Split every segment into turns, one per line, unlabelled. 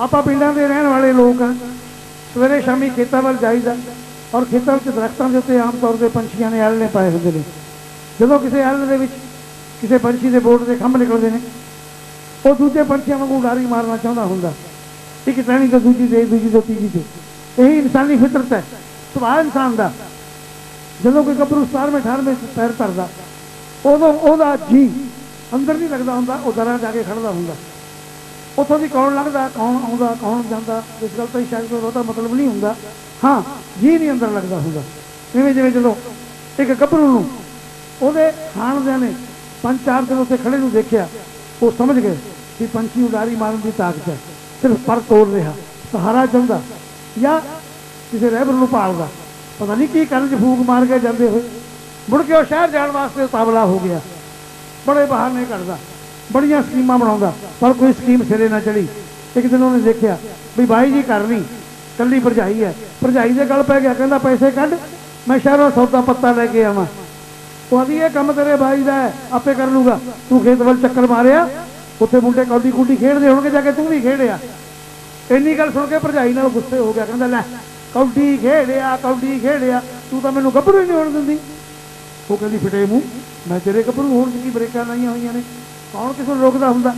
ਆਪਾਂ ਪਿੰਡਾਂ ਦੇ ਰਹਿਣ ਵਾਲੇ ਲੋਕ ਆ, ਸਵੇਰੇ ਸ਼ਾਮੀ ਖੇਤਾਂ ਵੱਲ ਜਾਈਦਾ ਔਰ ਖੇਤਾਂ ਵਿੱਚ ਦਰਖਤਾਂ ਦੇ ਉੱਤੇ ਆਮ ਤੌਰ ਤੇ ਪੰਛੀਆਂ ਨੇ ਆਲਣੇ ਪਾਏ ਹੁੰਦੇ ਨੇ। ਜਦੋਂ ਕਿਸੇ ਆਲਣੇ ਦੇ ਵਿੱਚ ਕਿਸੇ ਪੰਛੀ ਦੇ ਬੋਰਡ ਦੇ ਖੰਭ ਨਿਕਲਦੇ ਨੇ, ਉਹ ਦੂਜੇ ਪੰਛੀਆਂ ਵਾਂਗੂ ਉਡਾਰੀ ਮਾਰਨਾ ਚਾਹੁੰਦਾ ਹੁੰਦਾ। ਇੱਕ ਟਹਿਣੀ ਤੋਂ ਦੂਜੀ ਤੇ ਦੂਜੀ ਤੋਂ ਤੀਜੀ ਤੇ ਇਹੀ ਇਨਸਾਨੀ ਫਿਤਰਤ ਹੈ। ਸੁਭਾਅ ਇਨਸਾਨ ਦਾ। ਜਦੋਂ ਕੋਈ ਗੱਭਰੂ 17ਵੇਂ 18ਵੇਂ ਪੈਰ ਧਰਦਾ, ਉਦੋਂ ਉਹਦਾ ਜੀ ਅੰਦਰ ਨਹੀਂ ਲੱਗਦਾ ਹੁੰਦਾ, ਉਹ ਦਰਾਂ ਜਾ ਕੇ ਖੜਦਾ ਹੁੰਦਾ। ਉੱਥੋਂ ਦੀ ਕੌਣ ਲੰਘਦਾ, ਕੌਣ ਆਉਂਦਾ, ਕੌਣ ਜਾਂਦਾ, ਇਸ ਗੱਲ ਤੋਂ ਹੀ ਸ਼ਾਇਦ ਕੋਈ ਉਹਦਾ ਮਤਲਬ ਨਹੀਂ ਹੁੰਦਾ। ਹਾਂ ਜੀ ਨਹੀਂ ਅੰਦਰ ਲੱਗਦਾ ਹੁੰਦਾ। ਜਿਵੇਂ ਜਿਵੇਂ ਜਦੋਂ ਇੱਕ ਗੱਭਰੂ ਨੂੰ ਉਹਦੇ ਖਾਣਦਿਆਂ ਨੇ ਪੰਜ ਚਾਰ ਦਿਨ ਉੱਥੇ ਖੜੇ ਨੂੰ ਦੇਖਿਆ, ਉਹ ਸਮਝ ਗਏ ਕਿ ਪੰਛੀ ਉਡਾਰੀ ਮਾਰਨ ਦੀ ਤਾਕਤ ਹੈ। ਸਿਰਫ ਪਰ ਤੋੜ ਰਿਹਾ, ਸਹਾਰਾ ਚਾਹੁੰਦਾ ਜਾਂ ਕਿਸੇ ਰਹਿਬਰ ਨੂੰ ਪਾਲਦਾ ਪਤਾ ਨਹੀਂ ਕੀ ਕਰਨ ਚ ਫੂਕ ਮਾਰ ਕੇ ਜਾਂਦੇ ਹੋਏ। ਮੁੜ ਕੇ ਉਹ ਸ਼ਹਿਰ ਜਾਣ ਵਾਸਤੇ ਉਤਾਵਲਾ ਹੋ ਗਿਆ। ਬੜੇ ਬਹਾਨੇ ਕਰਦਾ। ਬੜੀਆਂ ਸਕੀਮਾਂ ਬਣਾਉਂਦਾ, ਪਰ ਕੋਈ ਸਕੀਮ ਸਿਰੇ ਨਾ ਚੜੀ ਇੱਕ ਦਿਨ ਉਹਨੇ ਦੇਖਿਆ ਵੀ ਬਾਈ ਜੀ ਕਰ ਨਹੀਂ ਕੱਲੀ ਭਰਜਾਈ ਹੈ। ਭਰਜਾਈ ਦੇ ਗਲ ਪੈ ਗਿਆ, ਕਹਿੰਦਾ ਪੈਸੇ ਕੱਢ, ਮੈਂ ਸ਼ਹਿਰੋਂ ਸੌਦਾ ਪੱਤਾ ਲੈ ਕੇ ਆਵਾਂ। ਉਹ ਆਦੀ, ਇਹ ਕੰਮ ਤੇਰੇ ਬਾਈ ਦਾ ਆਪੇ ਕਰ ਲੂਗਾ। ਤੂੰ ਖੇਤ ਵੱਲ ਚੱਕਰ ਮਾਰਿਆ, ਉੱਥੇ ਮੁੰਡੇ ਕੌਡੀ ਕੁੱਡੀ ਖੇਡਦੇ ਹੋਣਗੇ, ਜਾ ਕੇ ਤੂੰ ਵੀ ਖੇਡਿਆ। ਇੰਨੀ ਗੱਲ ਸੁਣ ਕੇ ਭਰਜਾਈ ਨਾਲ ਗੁੱਸੇ ਹੋ ਗਿਆ, ਕਹਿੰਦਾ, ਲੈ ਕੌਡੀ ਖੇਡਿਆ ਕੌਡੀ ਖੇਡਿਆ, ਤੂੰ ਤਾਂ ਮੈਨੂੰ ਗੱਭਰੂ ਹੀ ਨਹੀਂ ਹੋਣ ਦਿੰਦੀ। ਉਹ ਕਹਿੰਦੀ, ਫਿਟੇ ਮੂੰਹ, ਮੈਂ ਤੇਰੇ ਗੱਭਰੂ ਹੋਣ ਦੀ ਬਰੇਕਾਂ ਲਾਈਆਂ ਹੋਈਆਂ ਨੇ। ਕੌਣ ਕਿਸੇ ਨੂੰ ਰੋਕਦਾ ਹੁੰਦਾ?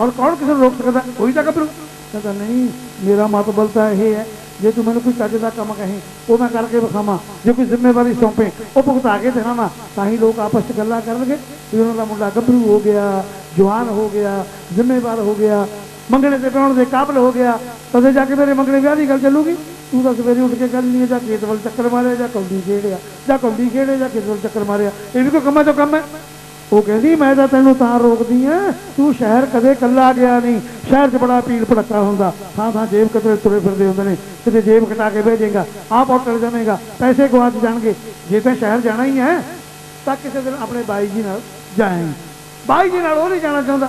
ਔਰ ਕੌਣ ਕਿਸੇ ਨੂੰ ਰੋਕ ਸਕਦਾ? ਕੋਈ ਤਾਂ ਗੱਭਰੂ। ਕਹਿੰਦਾ ਨਹੀਂ, ਮੇਰਾ ਮਤਲਬ ਤਾਂ ਇਹ ਹੈ, ਜੇ ਤੂੰ ਮੈਨੂੰ ਕੋਈ ਚੱਜ ਦਾ ਕੰਮ ਕਹੇ, ਉਹ ਮੈਂ ਕਰਕੇ ਵਿਖਾਵਾਂ। ਜੇ ਕੋਈ ਜ਼ਿੰਮੇਵਾਰੀ ਸੌਂਪੇ, ਉਹ ਭੁਗਤਾ ਕੇ ਦਿਖਾਵਾਂ। ਤਾਂ ਹੀ ਲੋਕ ਆਪਸ ਵਿੱਚ ਗੱਲਾਂ ਕਰਨਗੇ। ਵੀ ਉਹਨਾਂ ਦਾ ਮੁੰਡਾ ਗੱਭਰੂ ਹੋ ਗਿਆ, ਜਵਾਨ ਹੋ ਗਿਆ, ਜ਼ਿੰਮੇਵਾਰ ਹੋ ਗਿਆ, ਮੰਗਣੇ ਤੇ ਪਾਉਣ ਦੇ ਕਾਬਲ ਹੋ ਗਿਆ। ਤਦੇ ਜਾ ਕੇ ਮੇਰੇ ਮੰਗਣੇ ਵਿਆਹ ਦੀ ਗੱਲ ਚੱਲੂਗੀ। ਤੂੰ ਤਾਂ ਸਵੇਰੇ ਉੱਠ ਕੇ ਗੱਲ ਨਹੀਂ ਜਾਂ ਖੇਤ ਵੱਲ ਚੱਕਰ ਮਾਰਿਆ, ਜਾਂ ਕੌਡੀ ਖੇਡਿਆ, ਜਾਂ ਕੌਡੀ ਖੇਡਿਆ, ਜਾਂ ਖੇਤ ਵੱਲ ਚੱਕਰ ਮਾਰਿਆ। ਇਹ ਵੀ ਕੋਈ ਕੰਮਾਂ ਚੋਂ ਕੰਮ ਹੈ? ਉਹ ਕਹਿੰਦੀ, ਮੈਂ ਤਾਂ ਤੈਨੂੰ ਤਾਂ ਰੋਕਦੀ ਆ। ਤੂੰ ਸ਼ਹਿਰ ਕਦੇ ਕੱਲਾ ਗਿਆ ਨਹੀਂ। ਸ਼ਹਿਰ 'ਚ ਬੜਾ ਪੀੜ ਭੜਕਾ ਹੁੰਦਾ। ਥਾਂ ਥਾਂ ਜੇਬ ਕਤਰੇ ਤੁਰੇ ਫਿਰਦੇ ਹੁੰਦੇ ਨੇ। ਕਿਤੇ ਜੇਬ ਕਟਾ ਕੇ ਭੇਜੇਗਾ ਆਪ ਹੋਟਲ ਜਾਵੇਂਗਾ ਪੈਸੇ ਗਵਾਚ ਜਾਣਗੇ। ਜੇ ਤਾਂ ਸ਼ਹਿਰ ਜਾਣਾ ਹੀ ਹੈ, ਤਾਂ ਕਿਸੇ ਦਿਨ ਆਪਣੇ ਬਾਈ ਜੀ ਨਾਲ ਜਾਏਂ ਬਾਈ ਜੀ ਨਾਲ ਉਹ ਨਹੀਂ ਜਾਣਾ ਚਾਹੁੰਦਾ।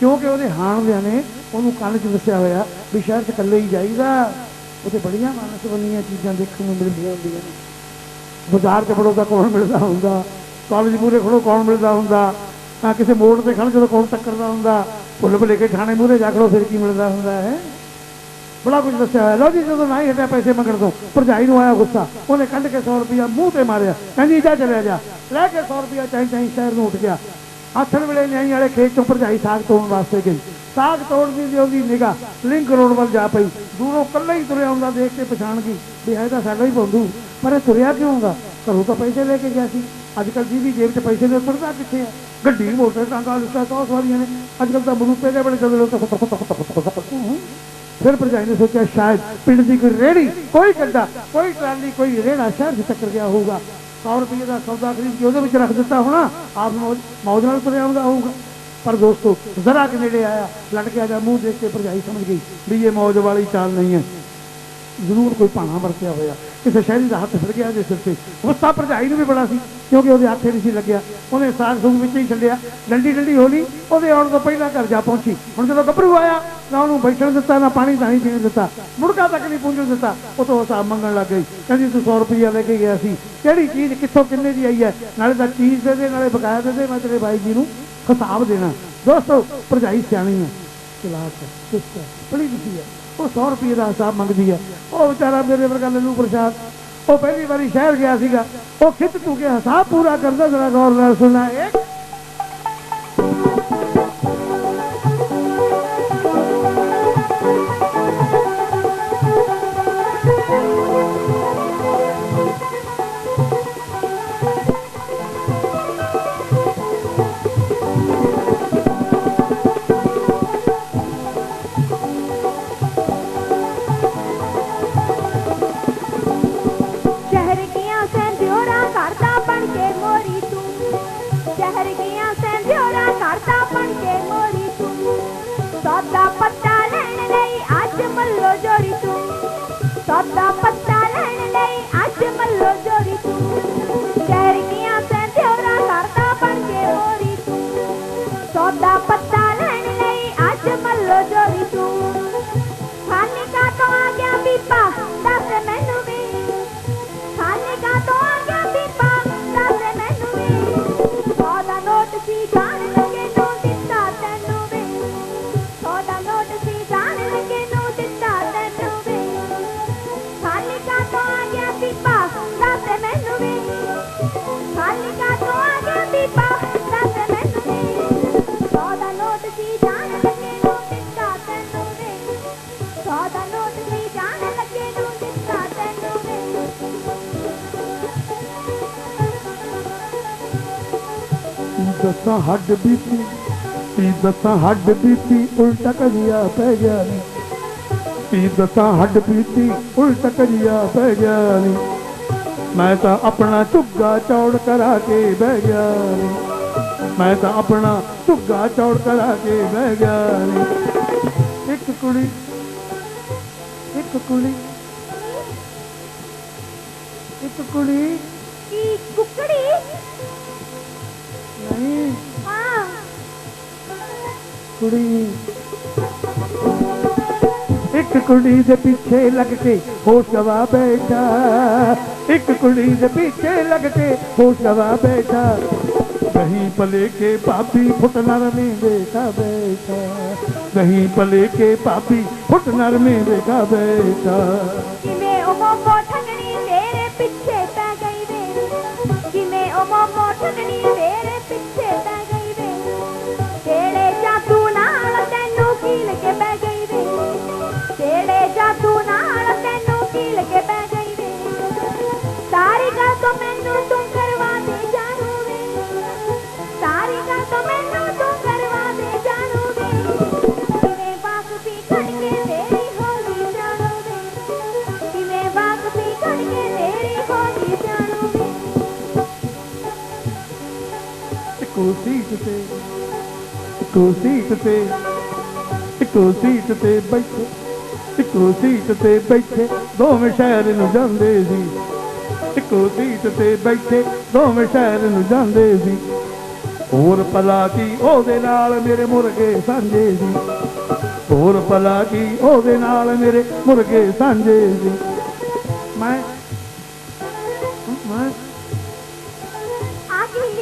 ਕਿਉਂਕਿ ਉਹਦੇ ਹਾਣਦਿਆਂ ਨੇ ਉਹਨੂੰ ਕੰਨ 'ਚ ਦੱਸਿਆ ਹੋਇਆ ਵੀ ਸ਼ਹਿਰ 'ਚ ਇਕੱਲੇ ਹੀ ਜਾਈਦਾ। ਉੱਥੇ ਬੜੀਆਂ ਮਾਨਸ ਬੰਨੀਆਂ ਚੀਜ਼ਾਂ ਦੇਖਣ ਨੂੰ ਮਿਲਦੀਆਂ ਹੁੰਦੀਆਂ ਨੇ। ਬਾਜ਼ਾਰ 'ਚ ਬੜੋ ਦਾ ਕੌਣ ਮਿਲਦਾ ਹੁੰਦਾ? ਕਾਲਜ ਮੂਰੇ ਖੜੋ ਕੌਣ ਮਿਲਦਾ ਹੁੰਦਾ? ਤਾਂ ਕਿਸੇ ਮੋੜ ਤੇ ਖੜ ਜਦੋਂ ਕੌਣ ਟੱਕਰਦਾ ਹੁੰਦਾ? ਭੁੱਲ ਭੁਲੇ ਕੇ ਥਾਣੇ ਮੂਰੇ ਜਾ ਖੜੋ, ਫਿਰ ਕੀ ਮਿਲਦਾ ਹੁੰਦਾ ਹੈ? ਬੜਾ ਕੁਝ ਦੱਸਿਆ ਹੋਇਆ। ਲਓ ਜੀ, ਜਦੋਂ ਨਹੀਂ ਹਟਿਆ, ਪੈਸੇ ਮੰਗਣ ਤੋਂ ਭਰਜਾਈ ਨੂੰ ਆਇਆ ਗੁੱਸਾ। ਉਹਨੇ ਕੱਢ ਕੇ 100 ਰੁਪਇਆ ਮੂੰਹ ਤੇ ਮਾਰਿਆ। ਕਹਿੰਦੀ, ਜਾ ਚਲਿਆ ਜਾ। ਲੈ ਕੇ 100 ਰੁਪਇਆ ਚਾਹੀਂ ਚਾਹੀਂ ਸ਼ਹਿਰ ਨੂੰ ਉੱਠ ਗਿਆ। ਆਥਣ ਵੇਲੇ ਨਿਆਈ ਵਾਲੇ ਖੇਤ ਚੋਂ ਭਰਜਾਈ ਸਾਗ ਤੋੜਨ ਵਾਸਤੇ ਗਈ। ਸਾਗ ਤੋੜਦੀ ਦੀ ਉਹਦੀ ਨਿਗਾਹ ਲਿੰਕ ਰੋਡ ਵੱਲ ਜਾ ਪਈ। ਦੂਰੋਂ ਕੱਲਾ ਹੀ ਤੁਰਿਆ ਆਉਂਦਾ, ਦੇਖ ਕੇ ਪਛਾਣ ਗਈ ਵੀ ਇਹ ਤਾਂ ਸਾਡਾ ਹੀ ਬੰਦੂ। ਪਰ ਇਹ ਤੁਰਿਆ ਕਿਉਂ ਆਉਂਦਾ ਘਰੋਂ ਤਾਂ ਪੈਸੇ ਲੈ ਕੇ ਗਿਆ ਸੀ। ਅੱਜ ਕੱਲ ਜਿਹਦੀ ਜੇਬ 'ਚ ਪੈਸੇ ਨੇ ਪਰਦਾ ਕਿੱਥੇ ਹੈ ਗੱਡੀ ਮੋਟਰ ਟਾਂਗਾ ਲਿਸਟਾ ਸੌ ਸਵਾਰੀਆਂ ਨੇ। ਅੱਜ ਕੱਲ ਤਾਂ ਬਨੂਪੇ ਦੇ ਬੜੇ ਚੱਲਦੇ ਲੋਕ ਫਿਰ ਭਰਜਾਈ ਨੇ ਸੋਚਿਆ ਸ਼ਾਇਦ ਪਿੰਡ ਦੀ ਕੋਈ ਰੇੜੀ ਕੋਈ ਗੱਡਾ ਕੋਈ ਟਰਾਲੀ ਕੋਈ ਰੇੜਾ ਸ਼ਹਿਰ 'ਚ ਟੱਕਰ ਗਿਆ ਹੋਊਗਾ। 100 ਰੁਪਏ ਦਾ ਸੌਦਾ ਖਰੀਦ ਕੇ ਉਹਦੇ ਵਿੱਚ ਰੱਖ ਦਿੱਤਾ ਹੋਣਾ ਆਪ ਮੌਜ ਨਾਲ ਤੁਰਿਆ ਆਉਂਦਾ ਹੋਊਗਾ। ਪਰ ਦੋਸਤੋ ਜ਼ਰਾ ਕਿ ਨੇੜੇ ਆਇਆ ਲੜਕਿਆ ਦਾ ਮੂੰਹ ਦੇਖ ਕੇ ਭਰਜਾਈ ਸਮਝ ਗਈ ਵੀ ਇਹ ਮੌਜ ਵਾਲੀ ਚਾਲ ਨਹੀਂ ਹੈ। ਜ਼ਰੂਰ ਕੋਈ ਭਾਣਾ ਵਰਤਿਆ ਹੋਇਆ। ਕਿਸੇ ਸ਼ਹਿਰੀ ਦਾ ਹੱਥ ਫਿਰ ਗਿਆ ਦੇ ਸਿਰ ਤੇ। ਗੁੱਸਾ ਭਰਜਾਈ ਨੂੰ ਵੀ ਬੜਾ ਸੀ, ਕਿਉਂਕਿ ਉਹਦੇ ਹੱਥੇ ਨਹੀਂ ਸੀ ਲੱਗਿਆ। ਉਹਨੇ ਸਾਗ ਸੁਗ ਵਿੱਚ ਹੀ ਛੱਡਿਆ। ਡੰਡੀ ਡੰਡੀ ਹੋਲੀ ਉਹਦੇ ਆਉਣ ਤੋਂ ਪਹਿਲਾਂ ਘਰ ਜਾ ਪਹੁੰਚੀ। ਹੁਣ ਜਦੋਂ ਗੱਭਰੂ ਆਇਆ, ਨਾ ਉਹਨੂੰ ਬੈਠਣ ਦਿੱਤਾ, ਨਾ ਪਾਣੀ ਤਾਂ ਹੀ ਪੀਣ ਦਿੱਤਾ। ਮੁੜਕਾ ਤੱਕ ਨਹੀਂ ਪਹੁੰਚਣ ਦਿੱਤਾ। ਉਹ ਤੋਂ ਹਿਸਾਬ ਮੰਗਣ ਲੱਗ ਗਈ। ਕਹਿੰਦੀ, ਤੂੰ 100 ਰੁਪਈਆ ਲੈ ਕੇ ਗਿਆ ਸੀ। ਕਿਹੜੀ ਚੀਜ਼, ਕਿੱਥੋਂ, ਕਿੰਨੇ ਦੀ ਆਈ ਹੈ? ਨਾਲੇ ਤਾਂ ਚੀਜ਼ ਦੇ ਦੇ, ਨਾਲੇ ਬਕਾਇਆ ਦੇ ਦੇ, ਮੈਂ ਤੇਰੇ ਬਾਈ ਜੀ ਨੂੰ ਹਿਸਾਬ ਦੇਣਾ। ਦੋਸਤੋ, ਭਰਜਾਈ ਸਿਆਣੀ ਹੈ। ਚਲਾਕ ਹੈ, ਚੁਸਤ ਹੈ ਬੜੀ ਲਿਖੀ ਹੈ। ਉਹ 100 ਰੁਪਏ ਦਾ ਹਿਸਾਬ ਮੰਗਦੀ ਹੈ ਉਹ ਵਿਚਾਰਾ ਮੇਰੇ ਵਰਗਾ ਲੱਲੂ ਪ੍ਰਸ਼ਾਦ, ਉਹ ਪਹਿਲੀ ਵਾਰੀ ਸ਼ਹਿਰ ਗਿਆ ਸੀਗਾ। ਉਹ ਖਿੱਚ ਤੂ ਕੇ ਹਿਸਾਬ ਪੂਰਾ ਕਰਦਾ, ਜਰਾ ਗੌਰ ਨਾਲ ਸੁਣਨਾ, ਇੱਕ।
ਦੱਸਾਂ
ਹੱਡ ਬੀਤੀ ਕੀ ਦੱਸਾਂ ਹੱਡ ਬੀਤੀ, ਉਲਟਾ ਕਰਿਆ ਪੈ ਗਿਆ ਨੀ। ਕੀ ਦੱਸਾਂ ਹੱਡ ਬੀਤੀ, ਉਲਟਾ ਕਰਿਆ ਪੈ ਗਿਆ ਨੀ। ਮੈਂ ਤਾਂ ਆਪਣਾ ਝੁੱਗਾ ਚੌੜ ਕਰਾ ਕੇ ਬਹਿ ਗਿਆ ਮੈਂ ਤਾਂ ਆਪਣਾ ਝੁੱਗਾ ਚੌੜ ਕਰਾ ਕੇ ਬਹਿ ਗਿਆ ਇੱਕ ਕੁੜੀ ਇੱਕ ਕੁੜੀ ਇੱਕ ਕੁੜੀ।
ਕੀ ਕੁਕੜੀ?
ਕੁੜੀ। ਇੱਕ ਕੁੜੀ ਦੇ ਪਿੱਛੇ ਲੱਗ ਕੇ ਹੋਸ਼ ਗਵਾ ਬੈਠਾ। ਇੱਕ ਕੁੜੀ ਦੇ ਪਿੱਛੇ ਲੱਗ ਕੇ ਹੋਸ਼ ਗਵਾ ਬੈਠਾ। ਨਹੀਂ ਭਲੇ ਕੇ ਪਾਪੀ ਫੁੱਟ ਨਰਮੇ ਦੇਖਾ ਬੈਠਾ। ਨਹੀਂ ਭਲੇ ਕੇ ਪਾਪੀ ਫੁੱਟ ਨਰਮੇ ਦੇਖਾ ਬੈਠਾ।
ਕਿਵੇਂ ਉਹ ਮੋਮੋ ਠਗਣੀ ਤੇਰੇ ਪਿੱਛੇ ਪੈ ਗਈ ਵੇ? ਕਿਵੇਂ ਉਹ ਮੋਮੋ ਠਗਣੀ ਤੇਰੇ
ਇੱਕੋ ਸੀਟ ਤੇ ਇੱਕੋ ਸੀਟ ਤੇ ਬੈਠੇ ਇੱਕੋ ਸੀਟ ਤੇ ਬੈਠੇ ਦੋਵੇਂ ਸ਼ਹਿਰ ਨੂੰ ਜਾਂਦੇ ਸੀ। ਇੱਕੋ ਸੀਟ ਤੇ ਬੈਠੇ ਦੋਵੇਂ ਸ਼ਹਿਰ ਨੂੰ ਜਾਂਦੇ ਸੀ। ਹੋਰ ਭਲਾ ਕੀ ਉਹਦੇ ਨਾਲ ਮੇਰੇ ਮੁਰਗੇ ਸਾਂਝੇ ਸੀ। ਹੋਰ ਭਲਾ ਕੀ ਉਹਦੇ ਨਾਲ ਮੇਰੇ ਮੁਰਗੇ ਸਾਂਝੇ ਸੀ। ਮੈਂ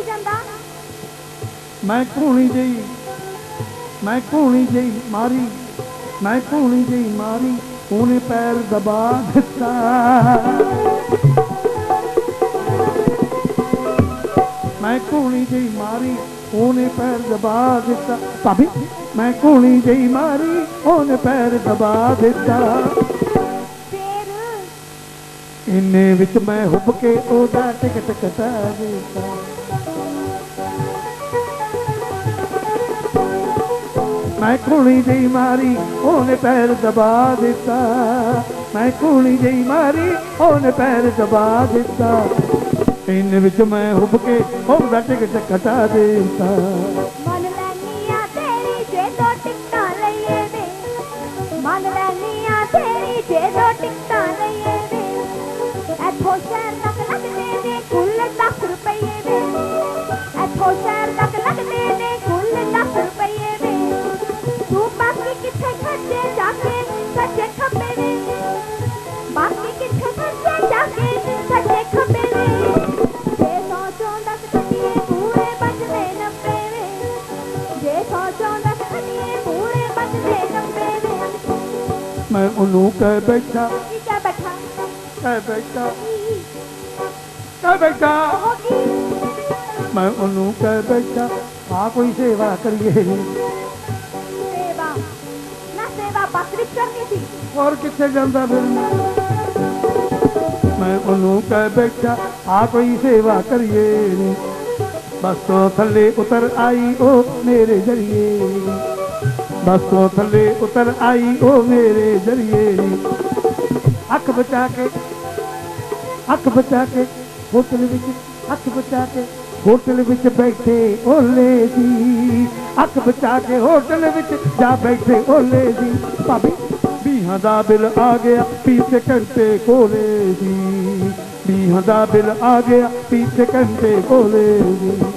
ਜਾਂਦਾ
ਮੈਂ ਕੂਣੀ ਜਈ ਮੈਂ ਕੂਣੀ ਜਈ ਮਾਰੀ ਮੈਂ ਕੂਣੀ ਜਈ ਮਾਰੀ ਉਹਨੇ ਪੈਰ ਦਬਾ ਦਿੱਤਾ। ਮੈਂ ਕੂਣੀ ਜਈ ਮਾਰੀ ਉਹਨੇ ਪੈਰ ਦਬਾ ਦਿੱਤਾ। ਭਾਬੀ ਮੈਂ ਕੂਣੀ ਜਈ ਮਾਰੀ ਉਹਨੇ ਪੈਰ ਦਬਾ ਦਿੱਤਾ। ਇੰਨੇ ਵਿੱਚ ਮੈਂ ਹੁੱਬ ਕੇ ਉਹਦਾ ਟਿਕਟ ਕਟਾ ਦਿੱਤਾ। ਮੈਂ ਕੁਣੀ ਜਈ ਮਾਰੀ, ਉਹਨੇ ਪੈਰ ਦਬਾ ਦਿੱਤਾ। ਮੈਂ ਕੁਣੀ ਜਈ ਮਾਰੀ, ਉਹਨੇ ਪੈਰ ਦਬਾ ਦਿੱਤਾ। ਇੰਨੇ ਵਿੱਚ ਮੈਂ ਹੁੱਬ ਕੇ ਉਹਦਾ ਟਿਕਟ ਕਟਾ ਦਿੱਤਾ। ਬੈਠਾ।
ਕੀ ਕਹਿ ਬੈਠਾ?
ਕਹਿ ਬੈਠਾ।
ਕੀ
ਕਹਿ ਬੈਠਾ।
ਹੋ ਕੀ
ਮੈਂ ਉਹਨੂੰ ਕਹਿ ਬੈਠਾ ਆ ਕੋਈ ਸੇਵਾ ਕਰੀਏ।
ਸੇਵਾ। ਨਾ ਸੇਵਾ ਬਸ ਵਿੱਚ ਕਰਨੀ ਸੀ।
ਹੋਰ ਕਿੱਥੇ ਜਾਂਦਾ ਫਿਰ? ਮੈਂ ਉਹਨੂੰ ਕਹਿ ਬੈਠਾ ਆ ਕੋਈ ਸੇਵਾ ਕਰੀਏ। ਬਸ ਤੋਂ ਥੱਲੇ ਉਤਰ ਆਈ ਉਹ ਮੇਰੇ ਜਰੀਏ। ਬਸ ਤੋਂ ਥੱਲੇ ਉਤਰ ਆਈ ਉਹ ਮੇਰੇ ਜਰੀਏ ਅੱਖ ਬਚਾ ਕੇ, ਅੱਖ ਬਚਾ ਕੇ, ਹੋਟਲ ਵਿੱਚ ਅੱਖ ਬਚਾ ਕੇ, ਹੋਟਲ ਵਿੱਚ ਬੈਠੇ ਓਲੇ ਸੀ ਅੱਖ ਬਚਾ ਕੇ ਹੋਟਲ ਵਿੱਚ ਜਾ ਬੈਠੇ ਓਲੇ ਸੀ ਭਾਬੀ ਵੀਹਾਂ ਦਾ ਬਿੱਲ ਆ ਗਿਆ ਪੀਛੇ ਘੰਟੇ ਕੋਲੇ ਸੀ ਵੀਹਾਂ ਦਾ ਬਿੱਲ ਆ ਗਿਆ ਪੀਛੇ ਘੰਟੇ ਕੋਲੇ ਸੀ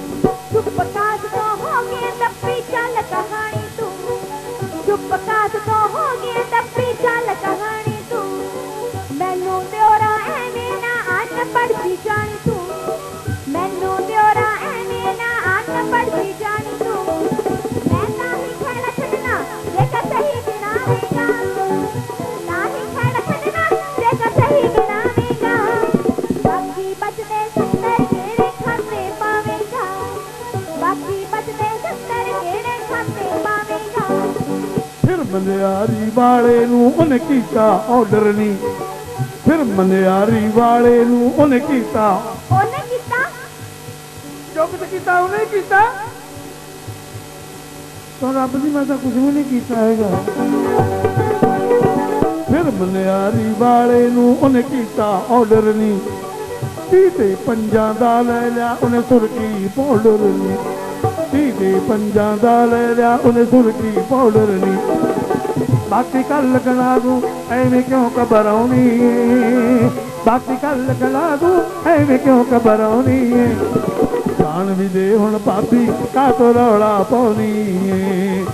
ਮਨਿਆਰੀ ਵਾਲੇ ਨੂੰ ਉਹਨੇ ਕੀਤਾ ਆਰਡਰ ਨਹੀਂ ਫਿਰ ਮਨਿਆਰੀ ਵਾਲੇ ਨੂੰ ਉਹਨੇ ਕੀਤਾ।
ਉਹਨੇ ਕੀਤਾ?
ਚੁੱਪ ਤੇ ਕੀਤਾ ਉਹਨੇ ਕੀਤਾ। ਤਾਂ ਰੱਬ ਦੀ ਮੈਂ ਤਾਂ ਕੁਝ ਵੀ ਨਹੀਂ ਕੀਤਾ ਹੈਗਾ। ਫਿਰ ਮਨਿਆਰੀ ਵਾਲੇ ਨੂੰ ਉਹਨੇ ਕੀਤਾ ਆਰਡਰ ਨਹੀਂ ਤੀ ਤੇ ਪੰਜਾਂ ਦਾ ਲੈ ਲਿਆ ਉਹਨੇ ਸੁਰਖੀ ਪਾਊਡਰ ਨਹੀਂ ਤੀ ਤੇ ਪੰਜਾਂ ਦਾ ਲੈ ਲਿਆ ਉਹਨੇ ਸੁਰਖੀ ਪਾਊਡਰ ਨਹੀਂ ਬਾਕੀ ਕੱਲ ਕਲਾ ਦੂੰ ਐਵੇਂ ਕਿਉਂ ਘਬਰਾਉਣੀ ਏ? ਬਾਕੀ ਕੱਲ ਕਲਾ ਦੂੰ ਐਵੇਂ ਕਿਉਂ ਘਬਰਾਉਣੀ ਏ? ਜਾਣ ਵੀ ਦੇ ਹੁਣ ਭਾਬੀ ਕਾ ਤੋ ਰੌਲਾ ਪਾਉਣੀ ਏ?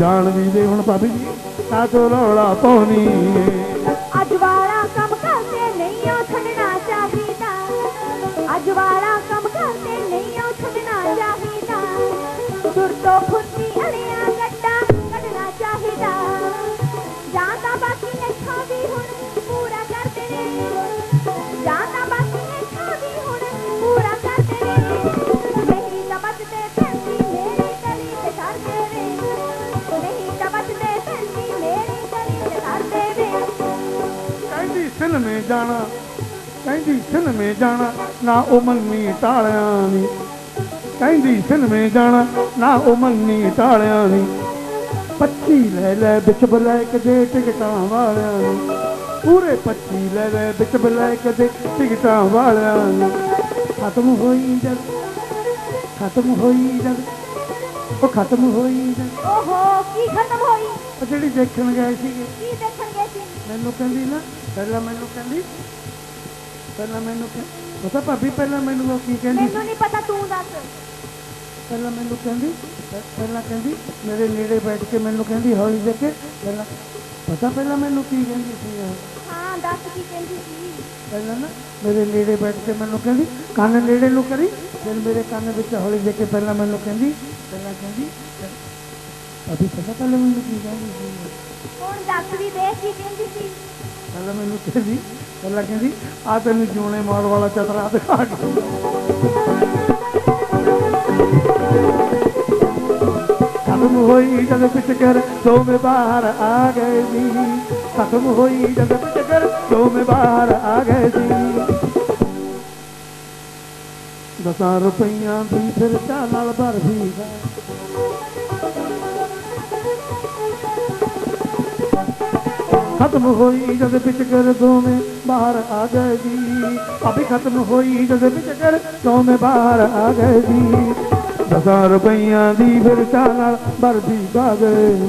ਜਾਣ ਵੀ ਦੇ ਹੁਣ ਭਾਬੀ ਜੀ ਕਾ ਤੋ ਰੌਲਾ ਪਾਉਣੀ ਏ? ਕਹਿੰਦੀ ਸਿਨਮੇ ਜਾਣਾ ਕਹਿੰਦੀ ਸਿਨਮੇ ਜਾਣਾ ਨਾ ਉਹ ਮੰਨੀ ਟਾਲਿਆਂ ਨੀ ਕਹਿੰਦੀ ਸਿਨਮੇ ਜਾਣਾ ਨਾ ਉਹ ਮੰਨੀ ਟਾਲਿਆਂ ਨੀ ਪੱਚੀ ਲੈ ਲੈ ਵਿੱਚ ਬਲੈਕ ਦੇ ਟਿਕਟਾਂ ਵਾਲਿਆਂ ਨੂੰ ਪੂਰੇ 25 ਲੈ ਲੈ ਵਿੱਚ ਬਲੈਕ ਦੇ ਟਿਕਟਾਂ ਵਾਲਿਆਂ ਨੂੰ ਖਤਮ ਹੋਈ ਜਦ ਖਤਮ ਹੋਈ ਜਦ ਉਹ ਖਤਮ ਹੋਈ ਜਦ
ਓਹੋ ਕੀ ਖਤਮ ਹੋਈ?
ਜਿਹੜੀ ਦੇਖਣ ਗਏ ਸੀਗੇ।
ਕੀ ਦੇਖਣ ਗਏ ਸੀ?
ਮੈਨੂੰ ਕਹਿੰਦੀ ਨਾ ਪਹਿਲਾਂ ਮੈਨੂੰ ਕਹਿੰਦੀ ਪਹਿਲਾਂ ਮੈਨੂੰ ਕਹਿ- ਪਤਾ ਭਾਬੀ ਪਹਿਲਾਂ ਮੈਨੂੰ ਉਹ ਕੀ ਕਹਿੰਦੀ
ਮੈਨੂੰ ਨਹੀਂ ਪਤਾ ਤੂੰ ਦੱਸ।
ਪਹਿਲਾਂ ਮੈਨੂੰ ਕਹਿੰਦੀ ਪਹਿ- ਪਹਿਲਾਂ ਕਹਿੰਦੀ ਮੇਰੇ ਨੇੜੇ ਬੈਠ ਕੇ ਮੈਨੂੰ ਕਹਿੰਦੀ ਹੌਲੀ ਦੇ ਕੇ ਪਹਿਲਾਂ ਪਤਾ ਪਹਿਲਾਂ ਮੈਨੂੰ ਕੀ ਕਹਿੰਦੀ ਸੀ ਉਹ?
ਹਾਂ ਦੱਸ ਕੀ ਕਹਿੰਦੀ ਸੀ।
ਪਹਿਲਾਂ ਨਾ ਮੇਰੇ ਨੇੜੇ ਬੈਠ ਕੇ ਮੈਨੂੰ ਕਹਿੰਦੀ ਕੰਨ ਨੇੜੇ ਨੂੰ ਕਰੀ ਫਿਰ ਮੇਰੇ ਕੰਨ ਵਿੱਚ ਹੌਲੀ ਦੇ ਕੇ ਪਹਿਲਾਂ ਮੈਨੂੰ ਕਹਿੰਦੀ ਪਹਿਲਾਂ ਕਹਿੰਦੀ ਅਭੀ ਪਤਾ ਪਹਿਲਾਂ ਮੈਨੂੰ ਕੀ ਕਹਿੰਦੀ ਸੀ
ਹੁਣ ਦੱਸ ਵੀ ਦੇ ਕੀ ਕਹਿੰਦੀ ਸੀ।
ਪਹਿਲਾਂ ਮੈਨੂੰ ਕਹਿੰਦੀ ਪਹਿਲਾਂ ਕਹਿੰਦੀ ਆ ਤੈਨੂੰ ਜੂਣੇ ਮਾਰ ਵਾਲਾ ਚਤਰਾ ਦਿਖਾ ਕੇ ਖਤਮ ਹੋਈ ਜਦ ਵਿੱਚ ਕਰ ਦੋਵੇਂ ਬਾਹਰ ਆ ਗਏ ਸੀ। ਖਤਮ ਹੋਈ ਜਦ ਵਿੱਚ ਕਰ ਦੋਵੇਂ ਬਾਹਰ ਆ ਗਏ ਸੀ। ਦਸਾਂ ਰੁਪਈਆਂ ਦੀ ਫਿਰ ਚਾਹ ਨਾਲ ਬਰਫੀ ਦਾ ਖਤਮ ਹੋਈ ਜਦ ਵਿੱਚ ਕਰ ਦੋਵੇਂ ਬਾਹਰ ਆ ਗਏ ਜੀ। ਅਭੀ ਖਤਮ ਹੋਈ ਜਦ ਵਿੱਚ ਕਰ ਦੋਵੇਂ ਬਾਹਰ ਆ ਗਏ ਜੀ। ਦਸਾਂ ਰੁਪਈਆਂ ਦੀ ਫਿਰ ਚਾਹ ਨਾਲ ਵਰਦੀ ਖਾ ਗਏ।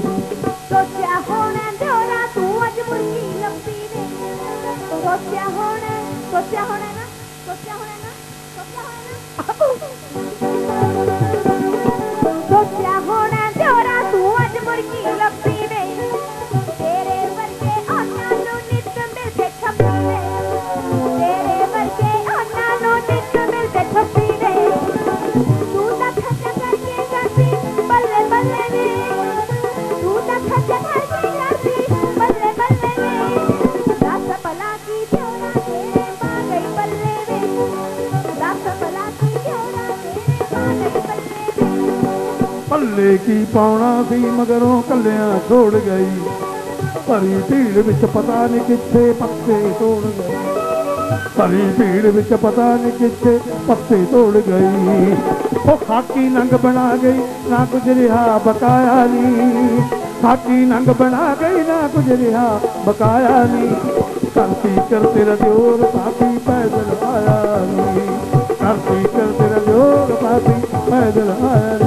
ਸੋਚਿਆ ਹੋਣਾ ਦਿਓਰਾ ਤੂੰ ਅੱਜ ਮੁਰਗੀ ਲੱਭੀ ਨੇ ਸੋਚਿਆ ਹੋਣਾ ਸੋਚਿਆ ਹੋਣਾ ਨਾ, ਸੋਚਿਆ ਹੋਣਾ ਨਾ, ਸੋਚਿਆ ਹੋਣਾ ਨਾ।
ਪਾਉਣਾ ਸੀ, ਮਗਰੋਂ ਕੱਲਿਆਂ ਛੋੜ ਗਈ। ਭਰੀ ਭੀੜ ਵਿੱਚ ਪਤਾ ਨਹੀਂ ਕਿੱਥੇ ਪੱਤੇ ਤੋੜ ਗਈ। ਭਰੀ ਭੀੜ ਵਿੱਚ ਪਤਾ ਨਹੀਂ ਕਿੱਥੇ ਪੱਤੇ ਤੋੜ ਗਈ। ਉਹ ਖਾਕੀ ਨੰਗ ਬਣਾ ਗਈ, ਨਾ ਕੁਝ ਰਿਹਾ, ਬਕਾਇਆ ਨਹੀਂ। ਖਾਕੀ ਨੰਗ ਬਣਾ ਗਈ, ਨਾ ਕੁਝ ਰਿਹਾ, ਬਕਾਇਆ ਨਹੀਂ। ਧਰਤੀ ਕਰ ਤੇਰਾ ਜੋਰ ਸਾਥੀ ਪੈਦਲ ਆਇਆ ਨਹੀਂ। ਧਰਤੀ ਕਰ ਤੇਰਾ ਜੋਰ ਸਾਥੀ ਪੈਦਲ ਆਇਆ